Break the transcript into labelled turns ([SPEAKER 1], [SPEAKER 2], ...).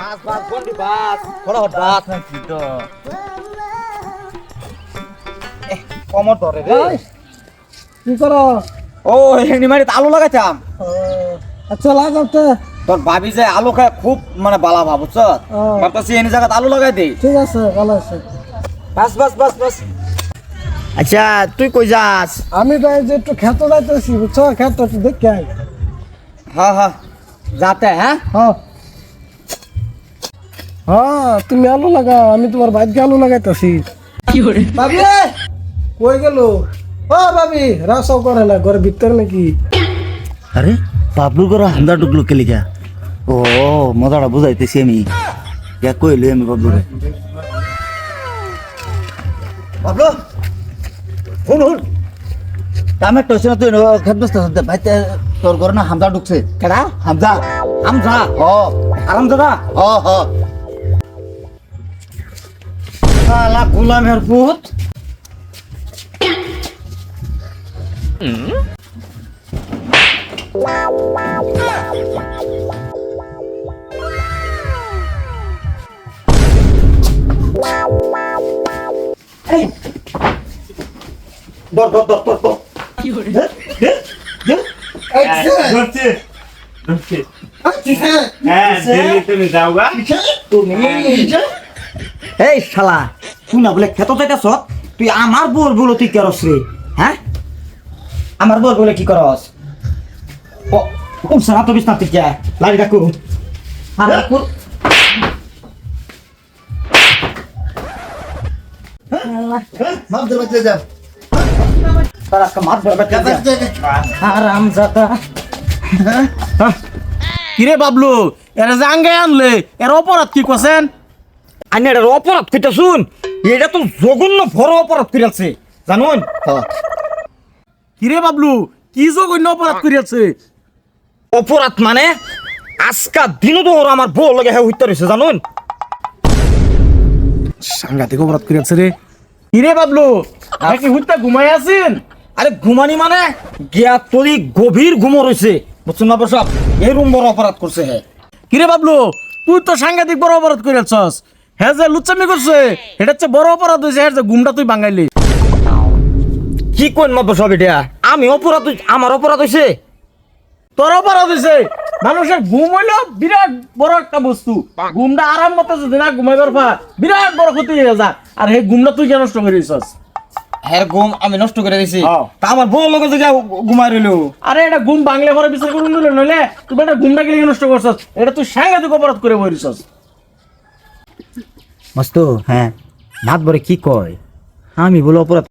[SPEAKER 1] বাস বাস বন্ডি বাস। ফটাফট বাস নাকি তো। কমর ধরে রে।
[SPEAKER 2] কি করো?
[SPEAKER 1] ও এখানে মানে আলু লাগাইতাম।
[SPEAKER 2] আচ্ছা
[SPEAKER 1] তোর ভাবি যে আলু খায় খুব মানে বালা ভাব বুঝছ। ভাবতাছি এনে জায়গাত আলু লাগাই দে
[SPEAKER 2] ঠিক আছে ভালো আছে।
[SPEAKER 1] বাস বাস বাস বাস। আচ্ছা তুই কই যাস?
[SPEAKER 2] আমি তো এই যে একটু খেতে যাইতেছি বুঝছ? খেতে একটু দেখে আই
[SPEAKER 1] হ্যাঁ হ্যাঁ যাতে হ্যাঁ?
[SPEAKER 2] হ্যাঁ। হ্যাঁ তুমি আলু লাগাও আমি তোমার বাইকে আলু লাগাইতেছি। ভাবি কই গেল? ও ভাবি রাসাও করে না ঘরের ভিতরে নাকি?
[SPEAKER 3] আরে বাবলু করে হামদা ঢুকলো কে লিখা ও মজাটা বুঝাইতেছি আমি। ইয়া কইলে আমি বাবলু বাবলু শুন শুন। একটা হচ্ছে না তুই? খেত বসতে শুনতে ভাইতে তোর ঘরে না হামদা ঢুকছে। কেডা? হামদা। হামদা। ও আরাম দাদা ও হ। শালা গোলামের পুত দর
[SPEAKER 4] ধরছে ধরছে হ্যাঁ তুমি যাও গা
[SPEAKER 3] এই শালা। তুই না বলে খেত যাইতাছ? তুই আমার বোর বলো তুই করস রে হ্যাঁ আমার বোর বলে কি করস ও উঠছে না তো বিছনা থেকে লাগি ডাকু আর ডাকু মাপ দে বাচ্চা যা। তার আজকে মাপ দে আরাম জাদা।
[SPEAKER 2] কিরে বাবলু এরা যে আনলে এর অপরাধ কি করছেন
[SPEAKER 3] আনি এটা অপরাধ কইতা শুন এটা তো জঘন্য বড় অপরাধ কইরাছে জানুন?
[SPEAKER 2] কিরে বাবলু কি জঘন্য অপরাধ করিয়াছে
[SPEAKER 3] অপরাধ মানে আজকা দিনও তো আমার বউ লগে হ্যাঁ হইতে রয়েছে জানুন?
[SPEAKER 2] সাংঘাতিক অপরাধ করিয়াছে রে। কিরে বাবলু নাকি হুত্তা ঘুমাই আছেন?
[SPEAKER 3] আরে ঘুমানি মানে গিয়া তরি গভীর ঘুমো রয়েছে বুঝছেন না সব এরম বড় অপরাধ করছে হ্যাঁ
[SPEAKER 2] কিরে বাবলু তুই তো সাংঘাতিক বড় অপরাধ করিয়াছস হ্যাঁ যে লুচ্চামি করছে এটা হচ্ছে বড় অপরাধ হয়েছে হ্যাঁ যে ঘুমটা তুই বাঙাইলি
[SPEAKER 3] কি কোন মত সব এটা? আমি অপরাধ আমার অপরাধ হয়েছে
[SPEAKER 2] তোর অপরাধ হয়েছে মানুষের ঘুম হইল বিরাট বড় একটা বস্তু। ঘুমটা আরাম মতো যদি না ঘুমাইবার পা বিরাট বড় ক্ষতি হয়ে যা আর সেই ঘুমটা তুই কেন নষ্ট করিস
[SPEAKER 3] হ্যাঁ ঘুম আমি নষ্ট করে দিছি। তা আমার বউ লগে যে ঘুমাই রইল?
[SPEAKER 2] আরে এটা ঘুম বাংলা পরে বিচার করুন দিলে নইলে তুই এটা ঘুমটা গেলে নষ্ট করছস? এটা তুই সাংঘাতিক অপরাধ করে বলিছস
[SPEAKER 3] মস্ত হ্যাঁ মাত বরে কি কয়? আমি বলে অপরাধ